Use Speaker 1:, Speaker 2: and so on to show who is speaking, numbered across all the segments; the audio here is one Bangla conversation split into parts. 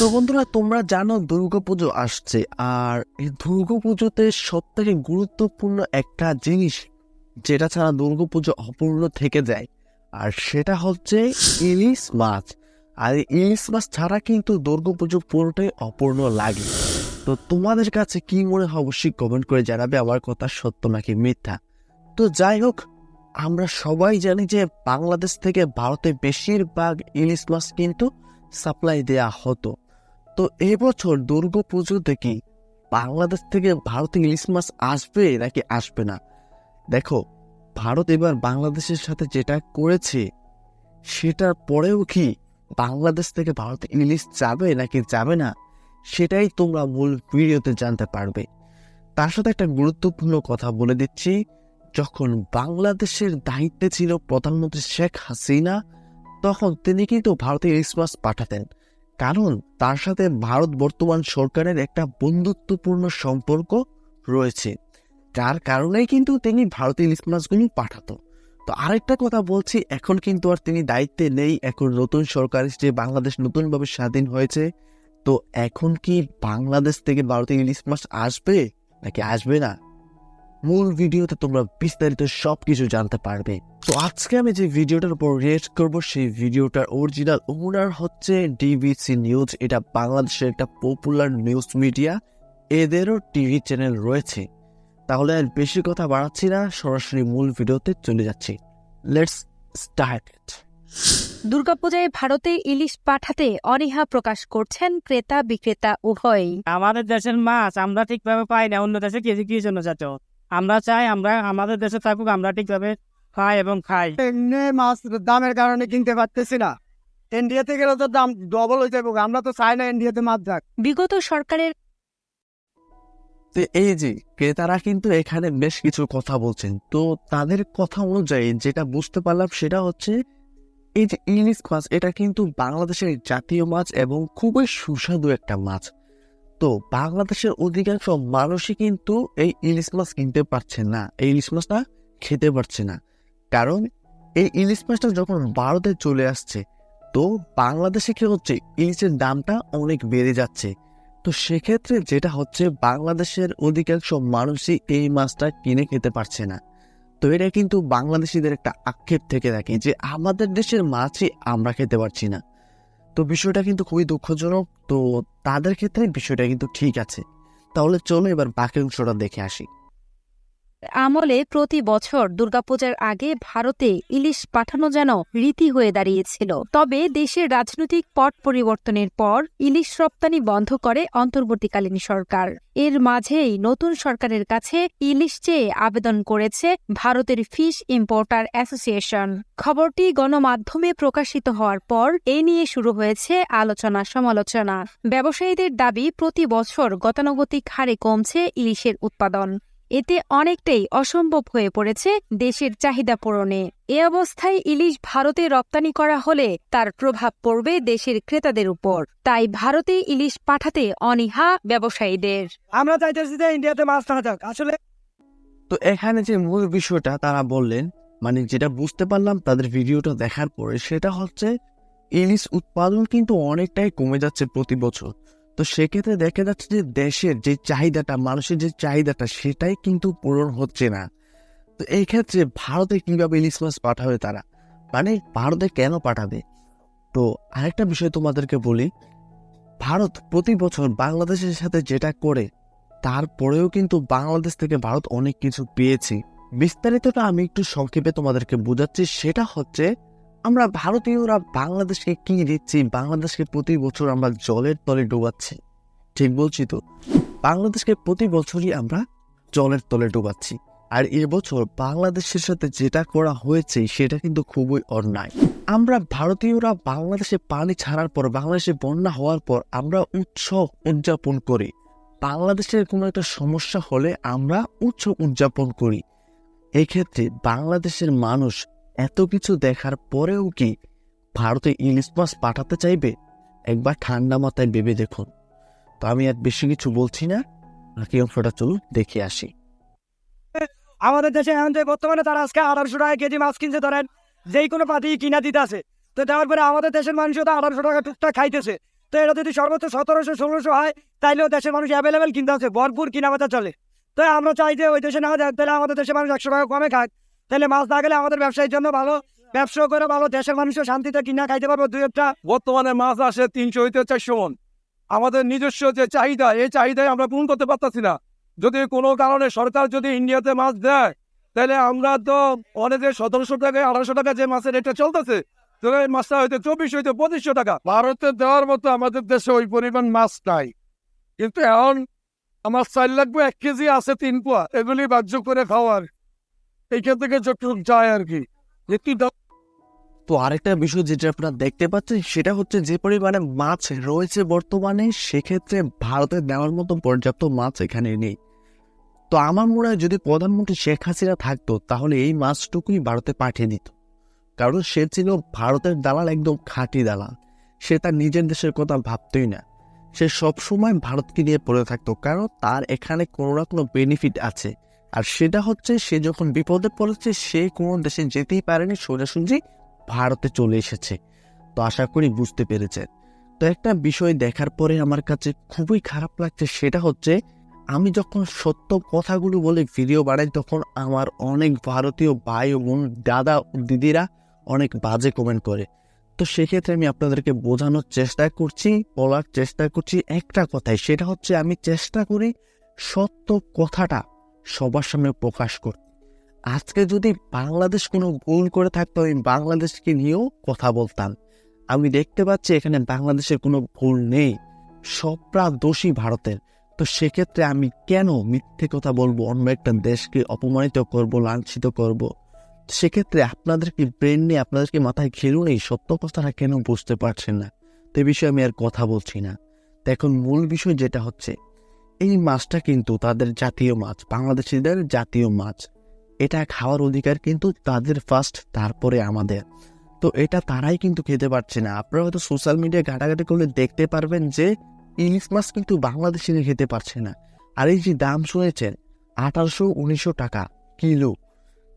Speaker 1: তো বন্ধুরা, তোমরা জানো দুর্গাপুজো আসছে, আর এই দুর্গাপুজোতে সব থেকে গুরুত্বপূর্ণ একটা জিনিস, যেটা ছাড়া দুর্গাপুজো অপূর্ণ থেকে যায়, আর সেটা হচ্ছে ইলিশ মাছ। আর ইলিশ মাছ ছাড়া কিন্তু দুর্গাপুজো পুরোটাই অপূর্ণ লাগে। তো তোমাদের কাছে কি মনে হয়, অবশ্যই কমেন্ট করে জানাবে, আমার কথা সত্য নাকি মিথ্যা? তো যাই হোক, আমরা সবাই জানি যে বাংলাদেশ থেকে ভারতে বেশিরভাগ ইলিশ মাছ কিন্তু সাপ্লাই দেয়া হতো। তো এবছর দুর্গা পুজোতে কি বাংলাদেশ থেকে ভারতে ইলিশ মাছ আসবে নাকি আসবে না? দেখো, ভারত এবার বাংলাদেশের সাথে যেটা করেছে, সেটার পরেও কি বাংলাদেশ থেকে ভারতে ইলিশ যাবে নাকি যাবে না, সেটাই তোমরা মূল ভিডিওতে জানতে পারবে। তার সাথে একটা গুরুত্বপূর্ণ কথা বলে দিচ্ছি, যখন বাংলাদেশের দায়িত্বে ছিল প্রধানমন্ত্রী শেখ হাসিনা, তখন তিনি কিন্তু ভারতে ইলিশ মাছ পাঠাতেন। কারণ তার সাথে ভারত বর্তমান সরকারের একটা বন্ধুত্বপূর্ণ সম্পর্ক রয়েছে। যার কারণেই কিন্তু তিনি ভারতীয় ইলিশ মাছগুলো পাঠাতো। তো আরেকটা কথা বলছি, এখন কিন্তু আর তিনি দায়িত্বে নেই। এখন নতুন সরকার যে বাংলাদেশ নতুনভাবে স্বাধীন হয়েছে। তো এখন কি বাংলাদেশ থেকে ভারতীয় ইলিশ মাছ আসবে? নাকি আসবে না? মূল ভিডিওতে তোমরা বিস্তারিত সব কিছু জানতে পারবে। তো আজকে আমি যে ভিডিওটার উপর রিয়েক্ট করব সেই ভিডিওটার অরিজিনাল ওনার হচ্ছে ডিবিসি নিউজ এটা বাংলাদেশের একটা পপুলার নিউজ মিডিয়া এদেরও টিভি চ্যানেল রয়েছে। তাহলে আর বেশি কথা বাড়াচ্ছি না সরাসরি মূল ভিডিওতে চলে যাচ্ছি। লেটস স্টার্ট ইট
Speaker 2: দুর্গাপূজায় ভারতে ইলিশ পাঠাতে অনীহা প্রকাশ করছেন ক্রেতা বিক্রেতা উভয়ই।
Speaker 3: আমাদের দেশের মাছ আমরা ঠিকভাবে পাই না অন্য দেশে কেজি কি জন্য যাচ্ছ? আমরা চাই আমরা আমাদের দেশে থাকুক আমরা ঠিকভাবে খাই এবং খাই।
Speaker 4: মাছ দামের কারণে কিনতে পারতেছি না। ইন্ডিয়াতে গেলে তো দাম ডবল হয়ে যাবে আমরা তো চাই না ইন্ডিয়াতে মাছ যাক।
Speaker 2: বিগত সরকারের
Speaker 1: তো এই যে ক্রেতারা কিন্তু এখানে বেশ কিছু কথা বলছেন। তো তাদের কথা অনুযায়ী যেটা বুঝতে পারলাম সেটা হচ্ছে এই যে ইলিশ মাছ এটা কিন্তু বাংলাদেশের জাতীয় মাছ এবং খুবই সুস্বাদু একটা মাছ। তো বাংলাদেশের অধিকাংশ মানুষই কিন্তু এই ইলিশ মাছ কিনতে পারছে না। এই ইলিশ মাছটা খেতে পারছে না। কারণ এই ইলিশ মাছটা যখন ভারতে চলে আসছে, তো বাংলাদেশে কি হচ্ছে, ইলিশের দামটা অনেক বেড়ে যাচ্ছে। তো সেক্ষেত্রে যেটা হচ্ছে, বাংলাদেশের অধিকাংশ মানুষই এই মাছটা কিনে খেতে পারছে না। তো এটা কিন্তু বাংলাদেশিদের একটা আক্ষেপ থেকে থাকে যে, আমাদের দেশের মাছই আমরা খেতে পারছি না। তো বিষয়টা কিন্তু খুবই দুঃখজনক। তো তাদের ক্ষেত্রে বিষয়টা কিন্তু ঠিক আছে। তাহলে চলো এবার বাকি অংশটা দেখে আসি।
Speaker 2: আমলে প্রতি বছর দুর্গাপূজার আগে ভারতে ইলিশ পাঠানো যেন রীতি হয়ে দাঁড়িয়েছিল। তবে দেশের রাজনৈতিক পট পরিবর্তনের পর ইলিশ রপ্তানি বন্ধ করে অন্তর্বর্তীকালীন সরকার। এর মাঝেই নতুন সরকারের কাছে ইলিশ চেয়ে আবেদন করেছে ভারতের ফিশ ইম্পোর্টার অ্যাসোসিয়েশন। খবরটি গণমাধ্যমে প্রকাশিত হওয়ার পর এ নিয়ে শুরু হয়েছে আলোচনা সমালোচনা। ব্যবসায়ীদের দাবি, প্রতি বছর গতানুগতিক হারে কমছে ইলিশের উৎপাদন। এতে অনেকটাই অসম্ভব হয়ে পড়েছে দেশের চাহিদা পূরণে। এ অবস্থায় ইলিশ ভারতে রপ্তানি করা হলে তার প্রভাব পড়বে দেশের ক্রেতাদের উপর। তাই ভারতে ইলিশ পাঠাতে অনীহা ব্যবসায়ীদের।
Speaker 4: আমরা চাইতেছি যে ইন্ডিয়াতে মাছ না যাক। আসলে
Speaker 1: তো এখানে যে মূল বিষয়টা তারা বললেন মানে যেটা বুঝতে পারলাম তাদের ভিডিওটা দেখার পরে সেটা হচ্ছে ইলিশ উৎপাদন কিন্তু অনেকটাই কমে যাচ্ছে প্রতি বছর। তো সেক্ষেত্রে দেখা যাচ্ছে যে দেশের যে চাহিদাটা, মানুষের যে চাহিদাটা, সেটাই কিন্তু পূরণ হচ্ছে না। তো এই ক্ষেত্রে ভারতে কীভাবে ইলিশ মাছ পাঠাবে তারা? মানে ভারতে কেন পাঠাবে? তো আরেকটা বিষয় তোমাদেরকে বলি, ভারত প্রতি বছর বাংলাদেশের সাথে যেটা করে, তারপরেও কিন্তু বাংলাদেশ থেকে ভারত অনেক কিছু পেয়েছে। বিস্তারিতটা আমি একটু সংক্ষেপে তোমাদেরকে বোঝাচ্ছি, সেটা হচ্ছে আমরা ভারতীয়রা বাংলাদেশকে কি দিচ্ছি? বাংলাদেশকে প্রতি বছর আমরা জলের তলে ডুবাচ্ছি। ঠিক বলছি তো? বাংলাদেশকে প্রতি বছরই আমরা জলের তলে ডোবাচ্ছি। আর এবছর বাংলাদেশের সাথে যেটা করা হয়েছে, সেটা কিন্তু খুবই অন্যায়। আমরা ভারতীয়রা বাংলাদেশে পানি ছাড়ার পর, বাংলাদেশে বন্যা হওয়ার পর আমরা উৎসব উদযাপন করি। বাংলাদেশের কোনো একটা সমস্যা হলে আমরা উৎসব উদযাপন করি। এক্ষেত্রে বাংলাদেশের মানুষ এত কিছু দেখার পরেও কি ভারতে ইলিশ মাছ পাঠাতে চাইবে? একবার ঠান্ডা মাথায় ভেবে দেখুন। তো আমি আর বেশি কিছু বলছি না। বাকি অংশটা চলুন দেখে আসি।
Speaker 4: আমাদের দেশে এখন যে বর্তমানে তারা আজকে আঠারোশো টাকা কেজি মাছ কিনছে, ধরেন, যেই কোনো পাতি কিনা দিতে আছে। তো দেওয়ার পরে আমাদের দেশের মানুষও তো আঠারোশো টাকা টুকটাক খাইতেছে। তো এটা যদি সর্বোচ্চ সতেরোশো, ষোলোশো হয়, তাইলেও দেশের মানুষ অ্যাভেলেবেল কিনতে আছে। ভরপুর কিনা বেচা চলে। তো আমরা চাই যে ওই দেশে না তাহলে আমাদের দেশের মানুষ একশো টাকা কমে খাক। তাহলে মাছ না গেলে আমাদের ব্যবসায়ীর জন্য ভালো। ব্যবসা করে ভালো দেশের মানুষও শান্তিতে কিনা খাইতে পারব দুই একটা।
Speaker 5: বর্তমানে মাছ আসে তিনশো হইতে চারশো মন। আমাদের নিজস্ব যে চাহিদা এই চাহিদায় আমরা পূরণ করতে পারতাছি না। যদি কোনো কারণে সরকার যদি ইন্ডিয়াতে মাছ দেয় তাহলে আমরা তো অনেকে সতেরোশো টাকা আঠারোশো টাকা যে মাছের রেটটা চলতেছে তাহলে এই মাছটা হয়তো চব্বিশ হইতে পঁচিশশো টাকা। ভারতে দেওয়ার মতো আমাদের দেশে ওই পরিমাণ মাছ নাই। কিন্তু এখন আমার চার লাগবে এক কেজি আছে তিন পোয়া এগুলি বাহ্য করে খাওয়ার। এইখান থেকে যতটুকু যায় আর কি
Speaker 1: তো আরেকটা বিষয় যেটা আপনারা দেখতে পাচ্ছেন, সেটা হচ্ছে যে পরিমাণে মাছ রয়েছে বর্তমানে, সেক্ষেত্রে ভারতে দেওয়ার মতো পর্যাপ্ত মাছ এখানে নেই। তো আমার মনে হয় যদি প্রধানমন্ত্রী শেখ হাসিনা থাকতো, তাহলে এই মাছটুকুই ভারতে পাঠিয়ে দিত। কারণ সে ছিল ভারতের দালাল, একদম খাঁটি দালাল। সে তার নিজের দেশের কথা ভাবতই না। সে সবসময় ভারতকে নিয়ে পড়ে থাকতো, কারণ তার এখানে কোনো না কোনো বেনিফিট আছে। আর সেটা হচ্ছে সে যখন বিপদে পড়েছে, সে কোনো দেশে যেতেই পারেনি, সোজাসুজি ভারতে চলে এসেছে। তো আশা করি বুঝতে পেরেছে তো একটা বিষয় দেখার পরে আমার কাছে খুবই খারাপ লাগছে, সেটা হচ্ছে আমি যখন সত্য কথাগুলো বলে ভিডিও বানাই, তখন আমার অনেক ভারতীয় ভাই বোন, দাদা দিদিরা অনেক বাজে কমেন্ট করে। তো সেক্ষেত্রে আমি আপনাদেরকে বোঝানোর চেষ্টা করছি, বলার চেষ্টা করছি একটা কথাই সেটা হচ্ছে আমি চেষ্টা করি সত্য কথাটা সবার সামনে প্রকাশ করতে। আজকে যদি বাংলাদেশ কোনো ভুল করে থাকতো, আমি বাংলাদেশকে নিয়েও কথা বলতাম। আমি দেখতে পাচ্ছি এখানে বাংলাদেশের কোনো ভুল নেই। সবরা দোষী ভারতের। তো সেক্ষেত্রে আমি কেন মিথ্যে কথা বলব, অন্য একটা দেশকে অপমানিত করব, লাঞ্ছিত করব? সেক্ষেত্রে আপনাদের কি ব্রেন নিয়ে, আপনাদের কি মাথায় ঘেরু নেই? সত্য কথাটা কেন বুঝতে পারছেন না? তো বিষয়ে আমি আর কথা বলছি না। তো এখন মূল বিষয় যেটা হচ্ছে এই মাছটা কিন্তু তাদের জাতীয় মাছ, বাংলাদেশিদের জাতীয় মাছ। এটা খাওয়ার অধিকার কিন্তু তাদের ফার্স্ট তারপরে আমাদের। তো এটা তারাই কিন্তু খেতে পারছে না। আপনারা হয়তো সোশ্যাল মিডিয়া ঘাটাঘাটি করলে দেখতে পারবেন যে ইলিশ মাছ কিন্তু বাংলাদেশিরা খেতে পারছে না। আর এই যে দাম শুনেছেন, আঠারোশো উনিশশো টাকা কিলো।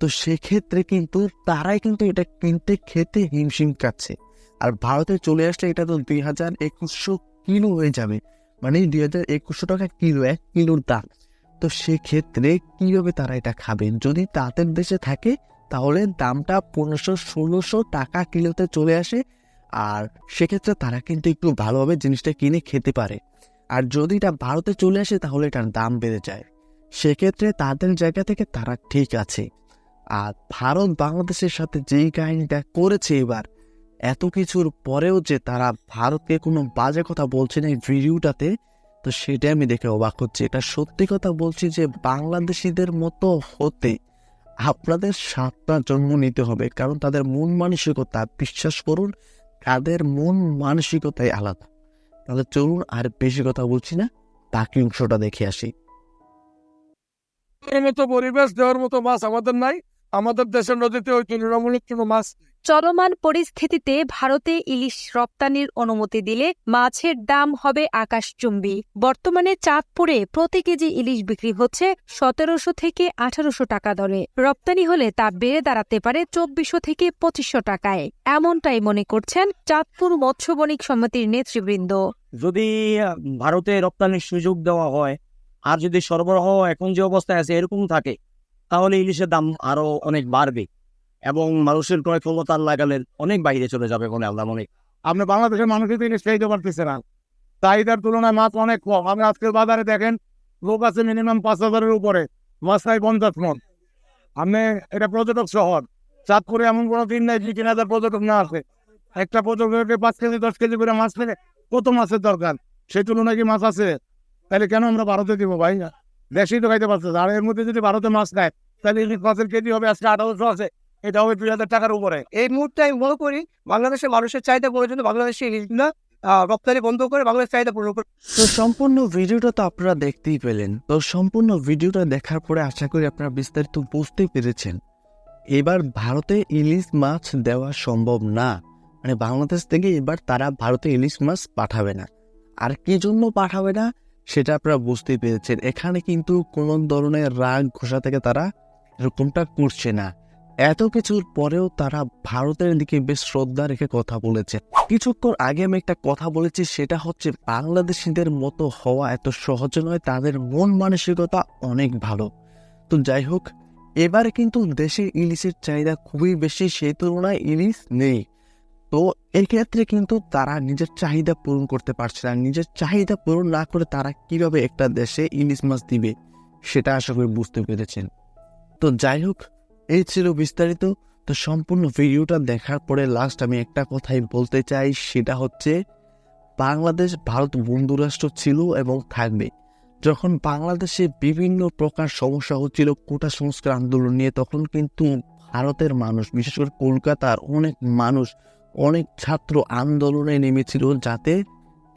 Speaker 1: তো সেক্ষেত্রে কিন্তু তারাই কিন্তু এটা কিনতে খেতে হিমশিম খাচ্ছে। আর ভারতে চলে আসলে এটা তো দুই হাজার একুশশো কিলো হয়ে যাবে। মানে দুই হাজার একুশশো টাকা কিলো, এক কিলোর দাম। তো সেক্ষেত্রে কীভাবে তারা এটা খাবেন? যদি তাদের দেশে থাকে, তাহলে দামটা পনেরোশো, ষোলোশো টাকা কিলোতে চলে আসে। আর সেক্ষেত্রে তারা কিন্তু একটু ভালোভাবে জিনিসটা কিনে খেতে পারে। আর যদি এটা ভারতে চলে আসে, তাহলে এটার দাম বেড়ে যায়। সেক্ষেত্রে তাদের জায়গা থেকে তারা ঠিক আছে। আর ভারত বাংলাদেশের সাথে যেই কাহিনীটা করেছে এবার এত কিছুর পরেও যে তারা ভারতকে কোনো বাজে কথা বলছে না এই ভিডিওটাতে, তো সেটাই আমি দেখে অবাক হচ্ছি। এটা সত্যি কথা বলছি যে বাংলাদেশিদের মতো হতে আপনাদের সাতটা জন্ম নিতে হবে, কারণ তাদের মন মানসিকতা, বিশ্বাস করুন, তাদের মন মানসিকতাই আলাদা। তাহলে চলুন আর বেশি কথা বলছি না, বাকি অংশটা দেখে আসি।
Speaker 5: পরিবেশ দেওয়ার মতো মাছ আমাদের নাই, আমাদের দেশের নদীতে ওই তুলনামূলক কোনো মাছ
Speaker 2: চলমান পরিস্থিতিতে ভারতে ইলিশ রপ্তানির অনুমতি দিলে মাছের দাম হবে আকাশচুম্বী। বর্তমানে চাঁদপুরে প্রতি কেজি ইলিশ বিক্রি হচ্ছে সতেরোশো থেকে আঠারোশো টাকা দরে। রপ্তানি হলে তা বেড়ে দাঁড়াতে পারে চব্বিশশো থেকে পঁচিশশো টাকায়। এমনটাই মনে করছেন চাঁদপুর মৎস্য বণিক সমিতির নেতৃবৃন্দ।
Speaker 3: যদি ভারতে রপ্তানির সুযোগ দেওয়া হয়, আর যদি সরবরাহ এখন যে অবস্থায় আছে এরকম থাকে, তাহলে ইলিশের দাম আরও অনেক বাড়বে। এবং মানুষের ক্রয় ক্ষমতা লাগালে অনেক বাইরে চলে যাবে বলে আমরা মনে
Speaker 5: আপনি বাংলাদেশের মানুষের জিনিস খাইতে পারতেছে না। চাহিদার তুলনায় মাছ অনেক কম। আপনি আজকের বাজারে দেখেন, লোক আছে মিনিমাম পাঁচ হাজারের উপরে মাছ নাই পঞ্চাশ মন। আপনি, এটা পর্যটক শহর। চাঁদপুরে এমন কোনো দিন নাই যে তিন হাজার পর্যটক না আসে। একটা পর্যটকের পাঁচ কেজি, দশ কেজি করে মাছ পেলে কত মাছের দরকার? সেই তুলনায় কি মাছ আছে? তাহলে কেন আমরা ভারতে দিব ভাই? দেশেই তো খাইতে পারছে আর এর মধ্যে যদি ভারতে মাছ খায়, তাহলে ইলিশ মাছের কেজি হবে আজকে আঠারোশো আছে। এটা হবে দুই হাজার টাকার উপরে।
Speaker 4: এই মুহূর্তে আমি মনে করি বাংলাদেশের মানুষের চাহিদা পূরণের জন্য বাংলাদেশে ইলিশগুলা রপ্তানি বন্ধ করে বাংলাদেশ চাহিদা পূরণ করে
Speaker 1: তো সম্পূর্ণ ভিডিওটা তো আপনারা দেখতেই পেলেন। তো সম্পূর্ণ ভিডিওটা দেখার পরে আশা করি আপনারা বিস্তারিত বুঝতে পেরেছেন। এবার ভারতে ইলিশ মাছ দেওয়া সম্ভব না। মানে বাংলাদেশ থেকে এবার তারা ভারতে ইলিশ মাছ পাঠাবে না। আর কি জন্য পাঠাবে না, সেটা আপনারা বুঝতেই পেরেছেন। এখানে কিন্তু কোনো ধরনের রাগ, ঘোষা থেকে তারা এরকমটা করছে না। এত কিছুর পরেও তারা ভারতের দিকে বেশ শ্রদ্ধা রেখে কথা বলেছে। কিছুক্ষণ আগে আমি একটা কথা বলেছি, সেটা হচ্ছে বাংলাদেশিদের মতো হওয়া এত সহজ নয়, তাদের মন মানসিকতা অনেক ভালো। তো যাই হোক, এবারে কিন্তু দেশে ইলিশের চাহিদা খুবই বেশি, সেই তুলনায় ইলিশ নেই। তো এক্ষেত্রে কিন্তু তারা নিজের চাহিদা পূরণ করতে পারছে না। নিজের চাহিদা পূরণ না করে তারা কীভাবে একটা দেশে ইলিশ মাছ দিবে, সেটা আশা করি বুঝতে পেরেছেন। তো যাই হোক এই ছিল বিস্তারিত। তো সম্পূর্ণ ভিডিওটা দেখার পরে লাস্ট আমি একটা কথাই বলতে চাই, সেটা হচ্ছে বাংলাদেশ ভারত বন্ধুরাষ্ট্র ছিল এবং থাকবে। যখন বাংলাদেশে বিভিন্ন প্রকার সমস্যা হচ্ছিল, কোটা সংস্কার আন্দোলন নিয়ে, তখন কিন্তু ভারতের মানুষ, বিশেষ করে কলকাতার অনেক মানুষ, অনেক ছাত্র আন্দোলনে নেমেছিল যাতে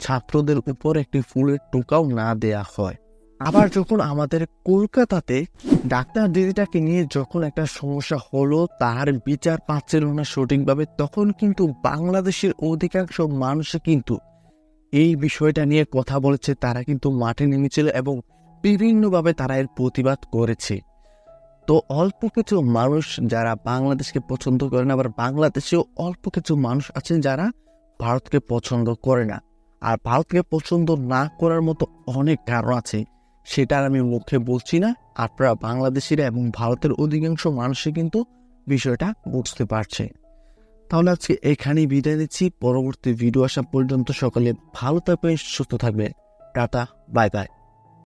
Speaker 1: ছাত্রদের উপর একটি ফুলের টোকাও না দেয়া হয়। আবার যখন আমাদের কলকাতাতে ডাক্তার দিদিটাকে নিয়ে যখন একটা সমস্যা হলো, তার বিচার পাচ্ছিল না সঠিকভাবে, তখন কিন্তু বাংলাদেশের অধিকাংশ মানুষ কিন্তু এই বিষয়টা নিয়ে কথা বলেছে। তারা কিন্তু মাঠে নেমেছিল এবং বিভিন্নভাবে তারা এর প্রতিবাদ করেছে। তো অল্প কিছু মানুষ যারা বাংলাদেশকে পছন্দ করে না, আবার বাংলাদেশেও অল্প কিছু মানুষ আছেন যারা ভারতকে পছন্দ করে না। আর ভারতকে পছন্দ না করার মতো অনেক কারণ আছে। সেটা আমি মুখে বলছি না। আপনারা বাংলাদেশের এবং ভারতের অধিকাংশ মানুষই কিন্তু বিষয়টা বুঝতে পারছে। তাহলে আজকে এখানেই বিদায় নিচ্ছি। পরবর্তী ভিডিও আসা পর্যন্ত সকলে ভালো থাকবেন, সুস্থ থাকবে টাটা, বাই বাই।